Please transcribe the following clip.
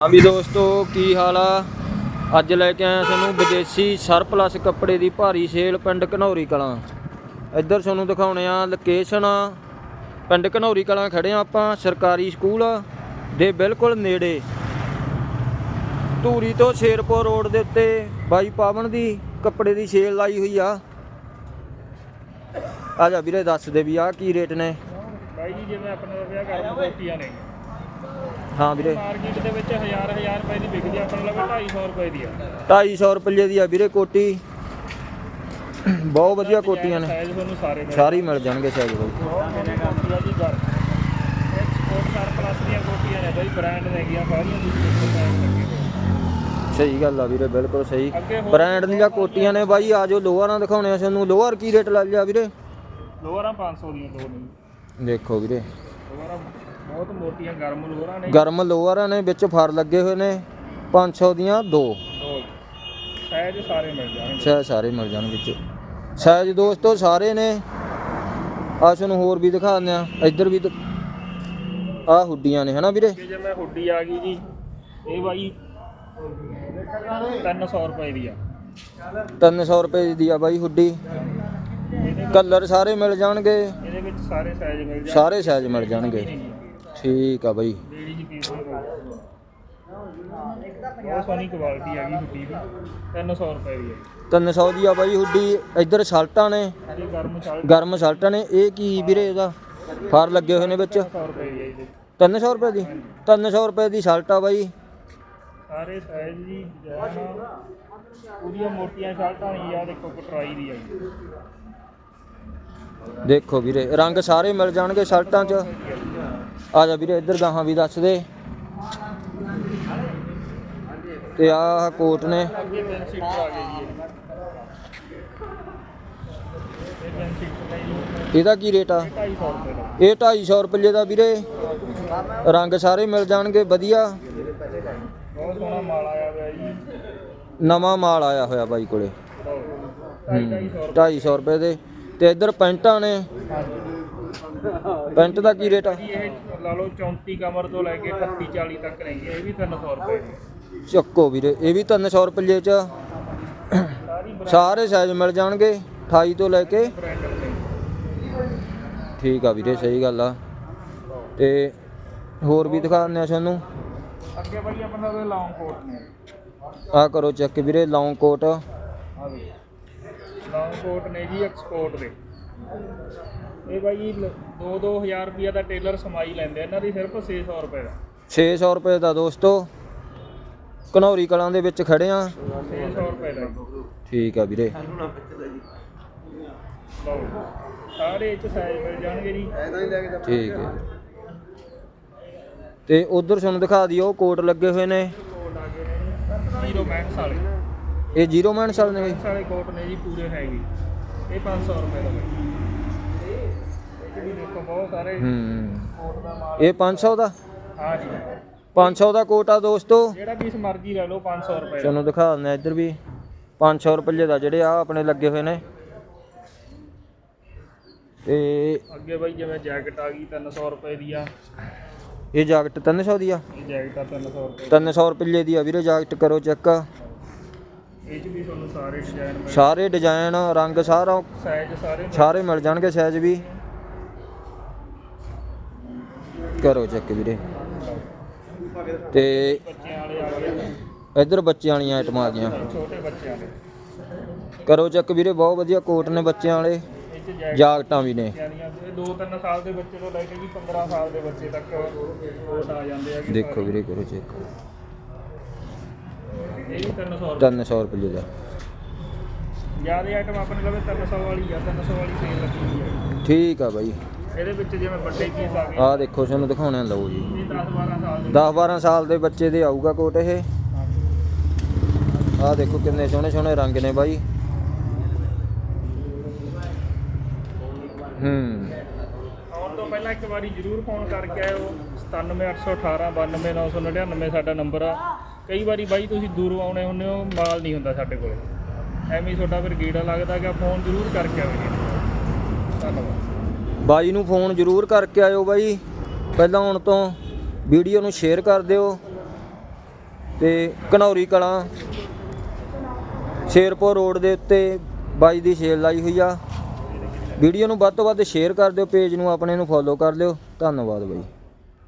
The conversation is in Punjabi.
ਹਾਂ ਵੀ ਦੋਸਤੋ, ਕੀ ਹਾਲ ਆ? ਅੱਜ ਲੈ ਕੇ ਆਇਆ ਤੁਹਾਨੂੰ ਵਿਦੇਸ਼ੀ ਸਰਪਲਸ ਕੱਪੜੇ ਦੀ ਭਾਰੀ ਸੇਲ ਪਿੰਡ ਘਨੌਰੀ ਕਲਾਂ। ਇੱਧਰ ਤੁਹਾਨੂੰ ਦਿਖਾਉਣੇ ਆ ਲੋਕੇਸ਼ਨ ਪਿੰਡ ਘਨੌਰੀ ਕਲਾਂ ਖੜੇ ਆ ਆਪਾਂ, ਸਰਕਾਰੀ ਸਕੂਲ ਦੇ ਬਿਲਕੁਲ ਨੇੜੇ। ਧੂਰੀ ਤੋਂ ਸ਼ੇਰਪੁਰ ਰੋਡ ਦੇ ਉੱਤੇ ਬਾਈ ਪਾਵਨ ਦੀ ਕੱਪੜੇ ਦੀ ਸੇਲ ਲਾਈ ਹੋਈ ਆ। ਆ ਜਾ ਵੀਰੇ, ਦੱਸ ਦੇ ਵੀ ਆ ਕੀ ਰੇਟ ਨੇ। ਬਾਈ ਜੀ, ਜਿਵੇਂ ਆਪਣੇ ਵਿਆਹ ਗਰਮ ਕੋਟੀਆਂ ਨੇ। ਹਾਂ ਵੀਰੇ। ਮਾਰਕੀਟ ਦੇ ਵਿੱਚ 1000 1000 ਰੁਪਏ ਦੀ ਵਿਕਦੀ ਆ, ਆਪਣੇ ਲਵੇ 250 ਰੁਪਏ ਦੀ ਆ। 250 ਰੁਪਏ ਦੀ ਆ ਵੀਰੇ ਕੋਟੀ। ਬਹੁਤ ਵਧੀਆ ਕੋਟੀਆਂ ਨੇ। ਸਾਈਜ਼ ਤੁਹਾਨੂੰ ਸਾਰੇ ਮਿਲ ਸਾਰੀ ਮਿਲ ਜਾਣਗੇ ਸਾਈਜ਼ ਬਾਈ। ਬਹੁਤ ਸੋਹਣੀ ਕੋਟੀ ਆ ਜੀ ਗਰ ਐਕਸਪੋਰਟ ਕਾਰ ਪਲੱਸ ਦੀਆਂ ਕੋਟੀਆਂ ਨੇ ਬਾਈ ਬ੍ਰਾਂਡ ਹੈਗੀਆਂ ਸਾਰੀਆਂ ਦੀ ਬ੍ਰਾਂਡ ਲੱਗੇ ਹੋਏ ਸਹੀ ਗੱਲ ਆ ਵੀਰੇ ਬਿਲਕੁਲ ਸਹੀ। ਬ੍ਰਾਂਡ ਦੀਆਂ ਕੋਟੀਆਂ ਨੇ ਬਾਈ ਆਜੋ ਲੋਅਰਾਂ ਦਿਖਾਉਣੇ ਆ ਸਾਨੂੰ ਲੋਅਰ ਕੀ ਰੇਟ ਲੱਗ ਲਿਆ ਵੀਰੇ? ਲੋਅਰਾਂ 500 ਦੀਆਂ ਦੋ ਨੇ ਦੇਖੋ ਵੀਰੇ। ਲੋਅਰਾਂ ਬਹੁਤ ਮੋਟੀਆਂ ਗਰਮ ਲੋਅਰਾਂ ਨੇ। ਗਰਮ ਲੋਅਰਾਂ ਨੇ ਵਿੱਚ ਫਰ ਲੱਗੇ ਹੋਏ ਨੇ। 500 ਦੀਆਂ ਦੋ। ਦੋ ਸਾਈਜ਼ ਸਾਰੇ ਮਿਲ ਜਾਣਗੇ। ਸਾਰੇ ਮਿਲ ਜਾਣਗੇ ਵਿੱਚ। ਸਾਈਜ਼ ਦੋਸਤੋ ਸਾਰੇ ਨੇ। ਆ ਤੁਹਾਨੂੰ ਹੋਰ ਵੀ ਦਿਖਾ ਦਿੰਦੇ ਆ ਇੱਧਰ ਵੀ ਆ ਹੁੱਡੀਆਂ ਨੇ ਹਨਾ ਵੀਰੇ? ਜੇ ਮੈਂ ਹੁੱਡੀ ਆ ਗਈ ਜੀ ਇਹ ਬਾਈ 300 ਰੁਪਏ ਦੀ ਆ। 300 ਰੁਪਏ ਦੀ ਆ ਬਾਈ ਹੁੱਡੀ। ਕਲਰ ਸਾਰੇ ਮਿਲ ਜਾਣਗੇ। ਇਹਦੇ ਵਿੱਚ ਸਾਰੇ ਸਾਈਜ਼ ਮਿਲ ਜਾਣਗੇ। ਸਾਰੇ ਸਾਈਜ਼ ਮਿਲ ਜਾਣਗੇ। ਠੀਕ ਆ ਬਾਈ। ਲੇਡੀ ਜੀ ਪੀਸ ਬਹੁਤ ਸੋਹਣੀ ਕੁਆਲਿਟੀ ਹੈਗੀ ਹੁੱਡੀ ਦੀ। 300 ਰੁਪਏ ਦੀ ਹੈ। 300 ਦੀ ਆ ਬਾਈ ਹੁੱਡੀ ਇੱਧਰ ਸ਼ਰਟਾਂ ਨੇ ਇਹ ਗਰਮ ਚਾਲ ਗਰਮ ਸ਼ਰਟਾਂ ਨੇ ਇਹ ਕੀ ਵੀਰੇ ਇਹਦਾ? ਫਰ ਲੱਗੇ ਹੋਏ ਨੇ ਵਿੱਚ। 100 ਰੁਪਏ ਦੀ ਹੈ ਇਹਦੇ 300 ਰੁਪਏ ਦੀ? 300 ਰੁਪਏ ਦੀ ਸ਼ਰਟ ਆ ਬਾਈ। ਸਾਰੇ ਸਾਈਜ਼ ਜੀ ਡਿਜ਼ਾਈਨ ਪੂਰੀਆਂ ਮੋਟੀਆਂ ਸ਼ਰਟਾਂ ਨੇ ਆ ਦੇਖੋ ਕਟਰਾਈ ਦੀ ਹੈ ਦੇਖੋ ਵੀਰੇ ਰੰਗ ਸਾਰੇ ਮਿਲ ਜਾਣਗੇ ਸ਼ਰਟਾਂ 'ਚ। ਆ ਜਾ ਵੀਰੇ, ਇੱਧਰ ਗਾਹਾਂ ਵੀ ਦੱਸ ਦੇ। ਤੇ ਆਹ ਕੋਟ ਨੇ। ਇਹਦਾ ਕੀ ਰੇਟ ਆ? 250 ਰੁਪਏ ਦਾ ਇਹ 250 ਰੁਪਏ ਦਾ ਵੀਰੇ। ਰੰਗ ਸਾਰੇ ਮਿਲ ਜਾਣਗੇ, ਵਧੀਆ। ਬਹੁਤ ਸੋਹਣਾ ਮਾਲ ਆਇਆ ਹੋਇਆ ਜੀ ਨਵਾਂ ਮਾਲ ਆਇਆ ਹੋਇਆ ਬਾਈ ਕੋਲੇ। ਢਾਈ ਸੌ 250 ਰੁਪਏ ਦੇ। ਤੇ ਇੱਧਰ ਪੈਂਟਾਂ ਨੇ। ਪੈਂਟ ਦਾ ਕੀ ਰੇਟ ਆ? ਇਹ ਲਾ ਲਓ 34 ਕਮਰ ਤੋਂ ਲੈ ਕੇ 38 40 ਤੱਕ ਰਹਿੰਦੀ ਹੈ ਇਹ ਵੀ 300 ਰੁਪਏ ਦੀ। ਚੱਕੋ ਵੀਰੇ ਇਹ ਵੀ 300 ਰੁਪਏ ਚ। ਸਾਰੀ ਸਾਰੇ ਸਾਈਜ਼ ਮਿਲ ਜਾਣਗੇ 28 ਤੋਂ ਲੈ ਕੇ। ਠੀਕ ਆ ਵੀਰੇ ਸਹੀ ਗੱਲ ਆ। ਤੇ ਹੋਰ ਵੀ ਦਿਖਾ ਦਿੰਦੇ ਆ ਤੁਹਾਨੂੰ। ਅੱਗੇ ਬਾਈ ਆਪਣਾ ਕੋਲ ਲੌਂਗ ਕੋਟ ਨੇ। ਆ ਕਰੋ ਚੈੱਕ ਵੀਰੇ ਲੌਂਗ ਕੋਟ ਆ ਵੇ। ਲੌਂਗ ਕੋਟ ਨੇ ਜੀ ਐਕਸਪੋਰਟ ਦੇ। ਇਹ ਬਾਈ 2-2000 ਰੁਪਿਆ ਦਾ ਟੇਲਰ ਸਮਾਈ ਲੈਂਦੇ ਆ, ਇਹਨਾਂ ਦੀ ਸਿਰਫ 600 ਰੁਪਏ ਦਾ। 600 ਰੁਪਏ ਦਾ ਦੋਸਤੋ। ਘਨੌਰੀ ਕਲਾਂ ਦੇ ਵਿੱਚ ਖੜੇ ਆ। 600 ਰੁਪਏ ਦਾ ਠੀਕ ਆ ਵੀਰੇ। ਲਓ ਸਾਰੇ ਇਹ ਚ ਸਾਈਜ਼ ਮਿਲ ਜਾਣਗੇ ਜੀ। ਠੀਕ ਹੈ। ਤੇ ਉਧਰ ਤੁਹਾਨੂੰ ਦਿਖਾ ਦਿਓ ਕੋਟ ਲੱਗੇ ਹੋਏ ਨੇ। ਕੋਟ ਆ ਗਏ ਨੇ। ਜ਼ੀਰੋ ਮੈਕਸ ਵਾਲੇ। ਇਹ ਜ਼ੀਰੋ ਮਾਈਨਸ ਵਾਲੇ ਨੇ। ਮੈਕਸ ਵਾਲੇ ਕੋਟ ਨੇ ਜੀ ਪੂਰੇ ਹੈਵੀ ਇਹ 500 ਰੁਪਏ ਦਾ ਬਾਈ। ਇਹ ਚ ਵੀ ਦੇਖੋ ਬਹੁਤ ਸਾਰੇ ਹੂੰ। ਕੋਟ ਦਾ ਮਾਲ। ਇਹ 500 ਦਾ? ਹਾਂ ਜੀ। 500 ਦਾ ਕੋਟ ਆ ਦੋਸਤੋ। ਜਿਹੜਾ ਪੀਸ ਮਰਜ਼ੀ ਲੈ ਲਓ 500 ਰੁਪਏ ਤੁਹਾਨੂੰ ਦਿਖਾ ਦਿੰਦੇ ਆ ਇੱਧਰ ਵੀ। 500 ਰੁਪਏ ਦਾ ਜਿਹੜੇ ਆ ਆਪਣੇ ਲੱਗੇ ਹੋਏ ਨੇ। ਤੇ ਅੱਗੇ ਬਾਈ ਜਿਵੇਂ ਜੈਕਟ ਆ ਗਈ 300 ਰੁਪਏ ਦੀ ਆ। ਇਹ ਜੈਕਟ 300 ਦੀ ਆ? ਇਹ ਜੈਕਟ ਆ 300 ਰੁਪਏ 300 ਰੁਪਏ ਦੀ ਆ ਵੀਰੇ ਜੈਕਟ ਕਰੋ ਚੈੱਕ। ਇਹ ਚ ਵੀ ਤੁਹਾਨੂੰ ਸਾਰੇ ਡਿਜ਼ਾਈਨ ਮਿਲ ਸਾਰੇ ਡਿਜ਼ਾਈਨ ਰੰਗ ਸਾਰਾ ਸਾਈਜ਼ ਸਾਰੇ ਮਿਲ- ਸਾਰੇ ਮਿਲ ਜਾਣਗੇ ਸਾਈਜ਼ ਵੀ। ਕਰੋ ਚੈੱਕ ਵੀਰੇ। ਤੇ ਬੱਚਿਆਂ ਵਾਲੇ ਆ ਗਏ ਇੱਧਰ ਬੱਚਿਆਂ ਵਾਲੀਆਂ ਆਈਟਮਾਂ ਆ ਗਈਆਂ। ਛੋਟੇ ਬੱਚਿਆਂ ਦੇ। ਕਰੋ ਚੈੱਕ ਵੀਰੇ ਬਹੁਤ ਵਧੀਆ ਕੋਟ ਨੇ ਬੱਚਿਆਂ ਵਾਲੇ। ਜੈਕਟ ਜਾਕਟਾਂ ਵੀ ਨੇ। ਬੱਚਿਆਂ ਦੀਆਂ। ਇਹ 2-3 ਸਾਲ ਦੇ ਬੱਚੇ ਤੋਂ ਲੈ ਕੇ ਜੀ 15 ਸਾਲ ਦੇ ਬੱਚੇ ਤੱਕ ਕੋਟ ਆ ਜਾਂਦੇ ਆ। ਦੇਖੋ ਵੀਰੇ ਕਰੋ ਚੈੱਕ ਇਹ ਵੀ 300 ਰੁਪਏ। 300 ਰੁਪਏ ਦਾ। ਜ਼ਿਆਦਾ ਆਈਟਮ ਆਪਣੇ ਲਵੇ 300 ਵਾਲੀ ਆ 300 ਵਾਲੀ ਸੇਲ ਲੱਗੀ ਹੋਈ ਹੈ ਠੀਕ ਆ ਬਾਈ। ਇਹਦੇ ਵਿੱਚ ਜਿਵੇਂ ਵੱਡੇ ਪੀਸ ਆ ਗਏ। ਆਹ ਦੇਖੋ ਤੁਹਾਨੂੰ ਦਿਖਾਉਣੇ ਲਓ ਜੀ। ਇਹ 10-12 ਸਾਲ ਦੇ 10 12 ਸਾਲ ਦੇ ਬੱਚੇ ਦੇ ਆਊਗਾ ਕੋਟ ਇਹ। ਆਹ ਦੇਖੋ ਕਿੰਨੇ ਸੋਹਣੇ ਸੋਹਣੇ ਰੰਗ ਨੇ ਬਾਈ। ਹੂੰ। ਆਉਣ ਤੋਂ ਪਹਿਲਾਂ ਇੱਕ ਵਾਰੀ ਜ਼ਰੂਰ ਫੋਨ ਕਰਕੇ ਆਇਓ। 97818 92999 ਸਾਡਾ ਨੰਬਰ ਆ। ਕਈ ਵਾਰੀ ਬਾਈ ਤੁਸੀਂ ਦੂਰੋਂ ਆਉਣੇ ਹੁੰਦੇ ਹੋ, ਮਾਲ ਨਹੀਂ ਹੁੰਦਾ ਸਾਡੇ ਕੋਲ। ਐਵੇਂ ਹੀ ਤੁਹਾਡਾ ਫਿਰ ਗੀੜਾ ਲੱਗਦਾ ਕਿ ਫੋਨ ਜ਼ਰੂਰ ਕਰਕੇ ਆਓ ਜੀ। ਧੰਨਵਾਦ। ਬਾਈ ਨੂੰ ਫੋਨ ਜ਼ਰੂਰ ਕਰਕੇ ਆਇਓ ਬਾਈ। ਪਹਿਲਾਂ ਹੁਣ ਤੋਂ ਵੀਡੀਓ ਨੂੰ ਸ਼ੇਅਰ ਕਰ ਦਿਓ। ਤੇ ਘਨੌਰੀ ਕਲਾਂ, ਸ਼ੇਰਪੁਰ ਰੋਡ ਦੇ ਉੱਤੇ ਬਾਈ ਦੀ ਸੇਲ ਲਾਈ ਹੋਈ ਆ। ਵੀਡੀਓ ਨੂੰ ਵੱਧ ਤੋਂ ਵੱਧ ਸ਼ੇਅਰ ਕਰ ਦਿਓ, ਪੇਜ ਨੂੰ ਆਪਣੇ ਨੂੰ ਫੋਲੋ ਕਰ ਲਿਓ। ਧੰਨਵਾਦ ਬਾਈ।